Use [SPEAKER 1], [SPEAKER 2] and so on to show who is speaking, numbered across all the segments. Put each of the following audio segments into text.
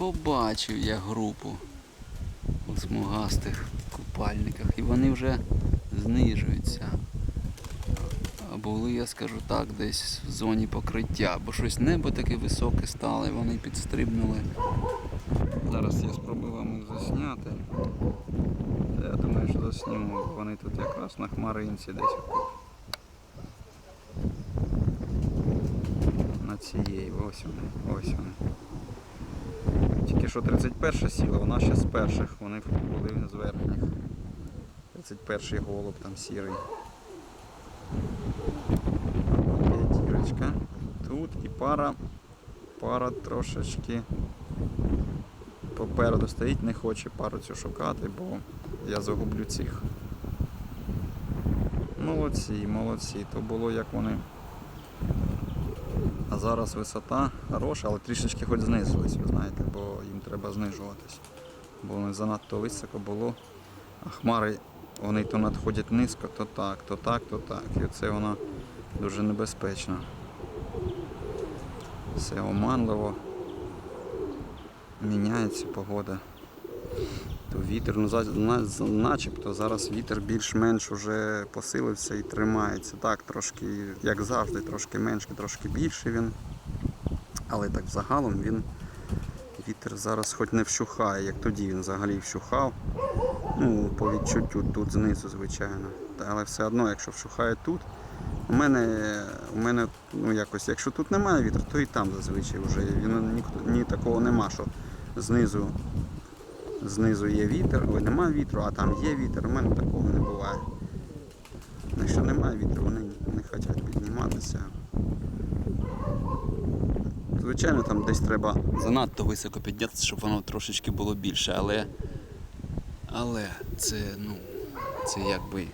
[SPEAKER 1] побачив я групу у смугастих купальниках і вони вже знижуються. Були, я скажу так, десь в зоні покриття, бо щось небо таке високе стало і вони підстрибнули. Зараз я спробую вам їх засняти. Я думаю, що засніму, вони тут якраз на хмаринці десь. На цієї, ось вони, ось вони. Що 31 сіла, вона ще з перших, вони були з верхніх. 31 голуб там сірий. П'ятірочка. Тут і пара, пара трошечки попереду стоїть, не хоче пару цю шукати, бо я загублю цих. Молодці, молодці. То було як вони. А зараз висота хороша, але трішечки хоч знизились, ви знаєте, бо їм треба знижуватись. Бо вони занадто високо було. А хмари вони то надходять низько, то так, то так, то так. І це воно дуже небезпечно. Все оманливо. Міняється погода. То вітер, ну начебто зараз вітер більш-менш уже посилився і тримається. Так, трошки, як завжди, трошки менше, трошки більше він. Але так загалом він вітер зараз хоч не вщухає, як тоді він взагалі вщухав. Ну, по відчуттю тут знизу, звичайно. Але все одно, якщо вщухає тут, у мене, у мене ну, якось, якщо тут немає вітру, то і там зазвичай вже він, ні, ні такого нема, що знизу, знизу є вітер, ой, немає вітру, а там є вітер. У мене такого не буває. Якщо немає вітру, вони не хочуть підніматися. Звичайно, там десь треба занадто високо піднятися, щоб воно трошечки було більше, але, але це, ну, це якби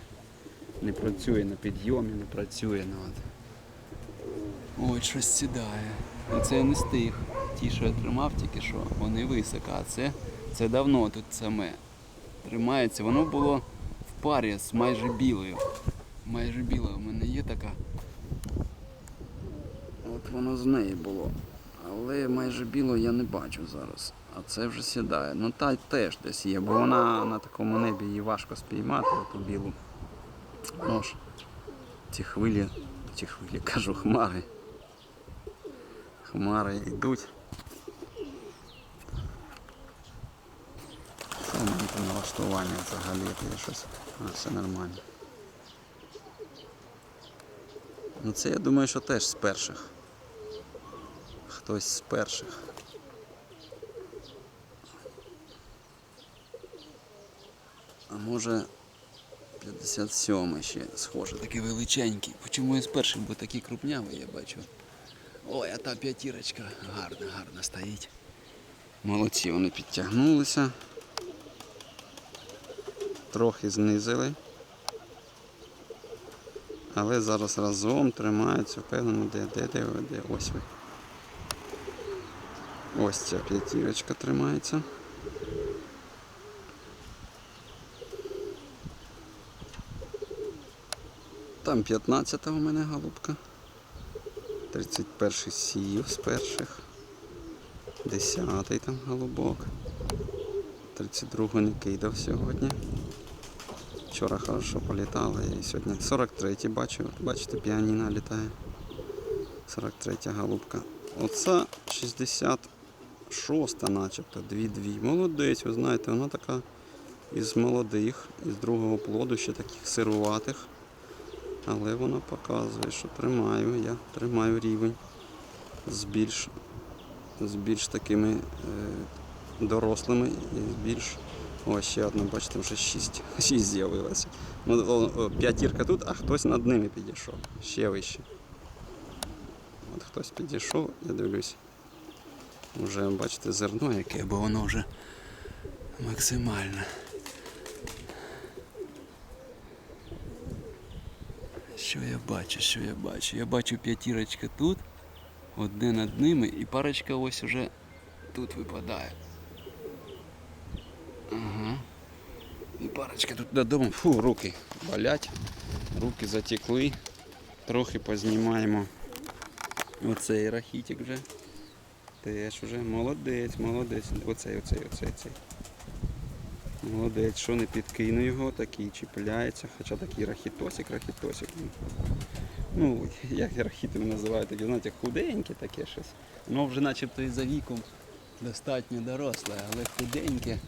[SPEAKER 1] не працює на підйомі, не працює на от. Ой, щось сідає. Це я не з тих. Ті, що я тримав тільки що, вони високо, а це, це давно тут саме тримається. Воно було в парі з майже білою. Майже біла у мене є така. От воно з неї було. Але майже білу я не бачу зараз. А це вже сідає. Ну та теж десь є, бо вона на такому небі її важко спіймати, ту білу. Ну ж, ті хвилі, ті хвилі, кажу, хмари. Хмари йдуть. Що в мене там налаштування взагалі є щось. А, все нормально. Ну це я думаю, що теж з перших. Хтось з перших. А може 57 ще схоже, такий величенький. Чому я з перших, бо такий крупнявий я бачу. Ой, а та п'ятірочка гарна, гарна стоїть. Молодці, вони підтягнулися. Трохи знизили. Але зараз разом тримаються, впевнено, де, де, де, де, ось ви. Ось ця п'ятірочка тримається. Там 15-та у мене голубка. 31 сів з перших. 10 там голубок. 32-го не кидав сьогодні. Вчора хорошо політали і сьогодні 43-й бачу, бачите, піаніно літає. 43 голубка. Оце 66 начебто, 2-2. Молодець, ви знаєте, вона така із молодих, із другого плоду, ще таких сируватих. Але вона показує, що тримаю, я тримаю рівень з більш, з більш такими е, дорослими і з більш. Ось ще одна, бачите, вже шість. Шість з'явилося. Ну, п'ятірка тут, а хтось над ними підійшов. Ще вище. От хтось підійшов, я дивлюсь. Вже бачите зерно яке, бо воно вже максимальне. Що я бачу, що я бачу? Я бачу п'ятірочка тут, одне над ними, і парочка ось уже тут випадає. Ага. І тут додому. Фу, руки болять, руки затекли. Трохи познімаємо оцей рахітик вже. теж уже молодець, молодець. Оцей, оцей, оцей, цей. Молодець, що не підкину його, такий чіпляється, хоча такий рахітосик, рахітосик. Ну, як рахітами називають, такі, знаєте, худенькі таке щось. Воно вже начебто і за віком достатньо доросле, але худеньке,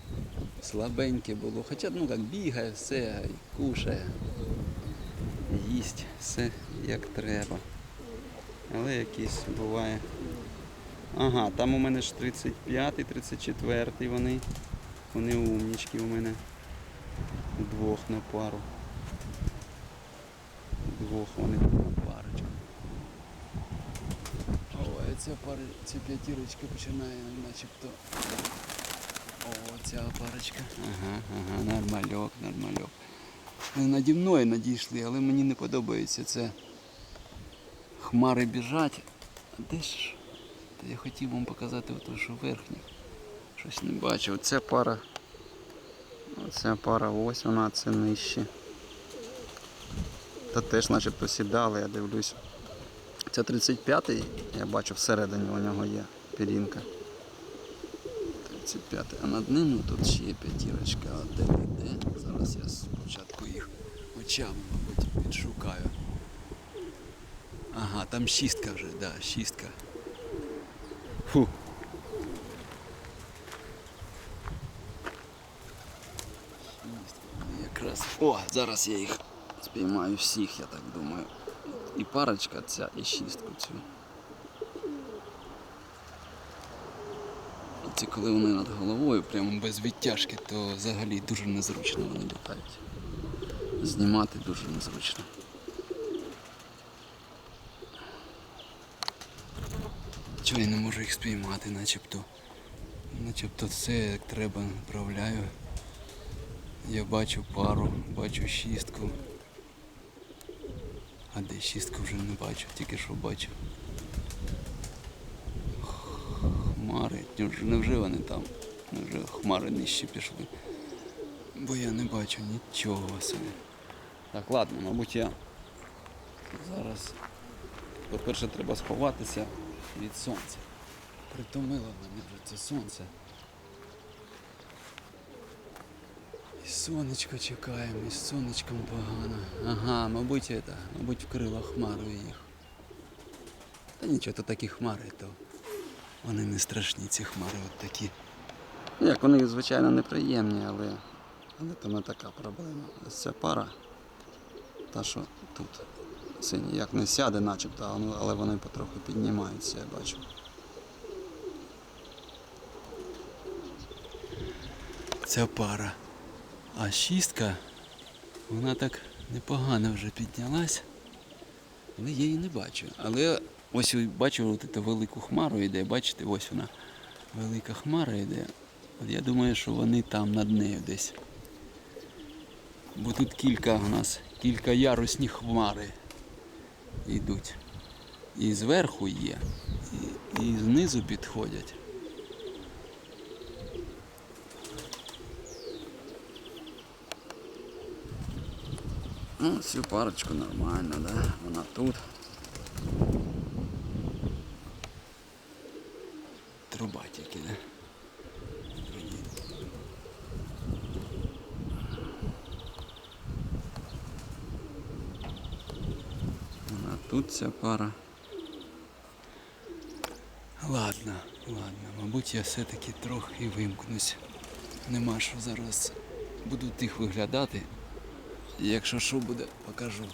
[SPEAKER 1] слабеньке було. Хоча ну як бігає, все, кушає, їсть, все як треба. Але якийсь буває. Ага, там у мене ж 35-й, 34-й вони. Вони умнічки у мене. Двох на пару. Двох вони на парочку.
[SPEAKER 2] Ой, ця пара, ця п'ятірочка починає начебто. О, ця парочка.
[SPEAKER 1] Ага, ага, нормальок, нормальок.
[SPEAKER 2] Наді мною надійшли, але мені не подобається це. Хмари біжать. А де ж? Та я хотів вам показати ото, що верхніх.
[SPEAKER 1] Щось не бачу. Оця пара. Оця пара ось вона, це нижче. Та теж начебто сідали, я дивлюсь. Це 35-й, я бачу всередині у нього є пірінка. 35-й.
[SPEAKER 2] А над ним тут ще є. А де де? Зараз я спочатку їх очами, мабуть, відшукаю. Ага, там шістка вже, да, шістка.
[SPEAKER 1] Фу.
[SPEAKER 2] Шістка. Якраз. О, зараз я їх спіймаю всіх, я так думаю. І парочка ця, і шістку цю. Це коли вони над головою, прямо без відтяжки, то взагалі дуже незручно вони літають. Знімати дуже незручно. Чого я не можу їх спіймати, начебто. Начебто все як треба направляю. Я бачу пару, бачу шістку. А де шістку вже не бачу, тільки що бачу. Хмари. Невже- вони там? Невже хмари нижче пішли? Бо я не бачу нічого собі.
[SPEAKER 1] Так, ладно, мабуть, я зараз. По-перше, треба сховатися від сонця.
[SPEAKER 2] Притомило мене вже це сонце. І сонечко чекаємо, і сонечком погано. Ага, мабуть, це, мабуть, вкрило хмарою їх. Та нічого, то такі хмари, то вони не страшні, ці хмари от такі.
[SPEAKER 1] Ну, Як вони, звичайно, неприємні, але, але то не така проблема. Ось ця пара, та що тут. Це ніяк не сяде, начебто, але вони потроху піднімаються, я бачу.
[SPEAKER 2] Ця пара. А шістка, вона так непогано вже піднялась. Але я її не бачу. Але ось я бачу от цю велику хмару йде, бачите, ось вона. Велика хмара йде. От я думаю, що вони там над нею десь. Бо тут кілька у нас, кілька ярусні хмари йдуть. І зверху є, і, і знизу підходять.
[SPEAKER 1] Ну, цю парочку нормально, да? Вона тут.
[SPEAKER 2] Труба тільки, да? Другі.
[SPEAKER 1] Вона тут ця пара.
[SPEAKER 2] Ладно, ладно, мабуть, я все-таки трохи вимкнусь. Нема що зараз. Буду тих виглядати. Якщо що буде, покажу.